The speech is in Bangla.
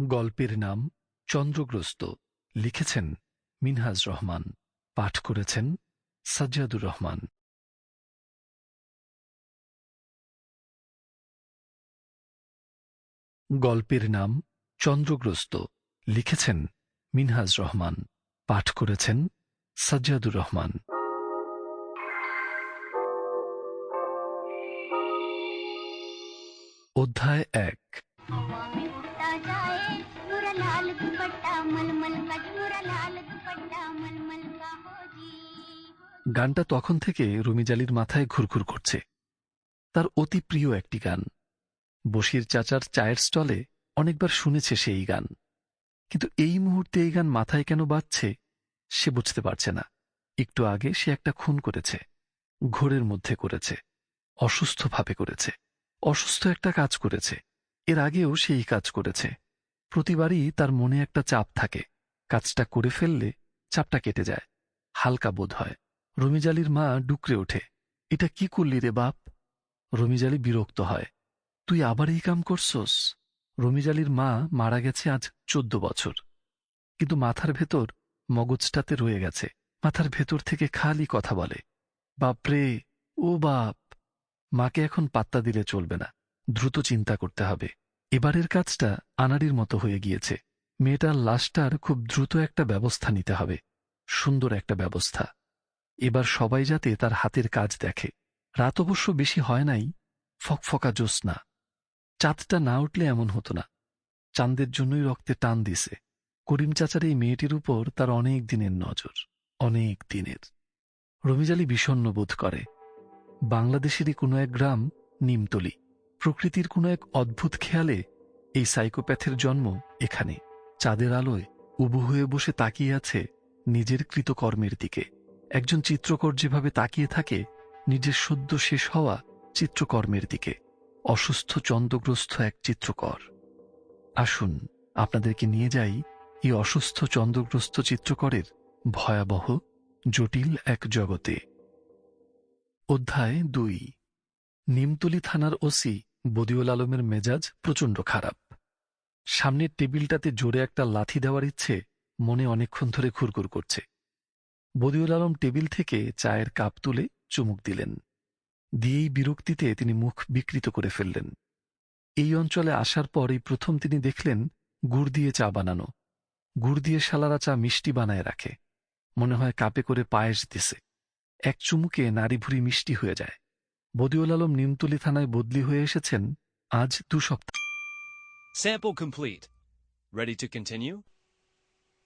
গল্পের নাম চন্দ্রগ্রস্ত। লিখেছেন মিনহাজ রহমান। পাঠ করেছেন সাজ্জাদুর রহমান। গল্পের নাম চন্দ্রগ্রস্ত। লিখেছেন মিনহাজ রহমান। পাঠ করেছেন সাজ্জাদুর রহমান। অধ্যায় এক। গানটা তখন থেকে রুমিজালির মাথায় ঘুরঘুর করছে। তার অতি প্রিয় একটি গান। বসির চাচার চায়ের স্টলে অনেকবার শুনেছে সেই গান। কিন্তু এই মুহূর্তে এই গান মাথায় কেন বাজছে, সে বুঝতে পারছে না। একটু আগে সে একটা খুন করেছে। ঘোরের মধ্যে করেছে। অসুস্থভাবে করেছে। অসুস্থ একটা কাজ করেছে। এর আগেও সেই কাজ করেছে। প্রতিবারই তার মনে একটা চাপ থাকে। কাজটা করে ফেললে চাপটা কেটে যায়। হালকা বোধ হয়। রমিজালির মা ডুকরে ওঠে। এটা কি করলি রে বাপ? রমিজালি বিরক্ত হয়। তুই আবার এই কাম করছস? রমিজালির মা মারা গেছে আজ চোদ্দ বছর। কিন্তু মাথার ভেতর মগজটাতে রয়ে গেছে। মাথার ভেতর থেকে খালি কথা বলে। বাপরে ও বাপ! মাকে এখন পাত্তা দিলে চলবে না। দ্রুত চিন্তা করতে হবে। এবারের কাজটা আনাড়ির মতো হয়ে গিয়েছে। মেয়েটার লাশটার খুব দ্রুত একটা ব্যবস্থা নিতে হবে। সুন্দর একটা ব্যবস্থা। এবার সবাই যাতে তার হাতের কাজ দেখে। রাত অবশ্য বেশি হয় নাই, ফকফকা জ্যোৎস্না চাঁদটা না উঠলে এমন হতো না। চাঁদের জন্যই রক্তে টান দিছে। করিম চাচার এই মেয়েটির উপর তার অনেক দিনের নজর, অনেক দিনের। রমিজালি বিষণ্ণ বোধ করে। বাংলাদেশেরই কোনো এক গ্রাম নিমতলি। প্রকৃতির কোনো এক অদ্ভুত খেয়ালে এই সাইকোপ্যাথের জন্ম এখানে, চাঁদের আলোয় উবু হয়ে বসে তাকিয়ে আছে নিজের কৃতকর্মের দিকে। একজন চিত্রকর যেভাবে তাকিয়ে থাকে, নিজের সদ্য শেষ হওয়া চিত্রকর্মের দিকে। অসুস্থ চন্দ্রগ্রস্ত এক চিত্রকর। আসুন, আপনাদেরকে নিয়ে যাই এই অসুস্থ চন্দ্রগ্রস্ত চিত্রকরের ভয়াবহ, জটিল এক জগতে। অধ্যায় দুই। নিমতলি থানার ওসি বদিউল আলমের মেজাজ প্রচণ্ড খারাপ। সামনের টেবিলটাতে জোরে একটা লাথি দেওয়ার ইচ্ছে মনে অনেকক্ষণ ধরে খুরকুর করছে। বদিউল আলম টেবিল থেকে চায়ের কাপ তুলে চুমুক দিলেন। দিয়েই বিরক্তিতে তিনি মুখ বিকৃত করে ফেললেন। এই অঞ্চলে আসার পর এই প্রথম তিনি দেখলেন গুড় দিয়ে চা বানানো। গুড় দিয়ে শালারা চা মিষ্টি বানায় রাখে। মনে হয় কাপে করে পায়েস দিছে। এক চুমুকে নারী ভুরি মিষ্টি হয়ে যায়। বদিউল আলম নিমতলি থানায় বদলি হয়ে এসেছেন আজ দু সপ্তাহ Sample complete. Ready continue?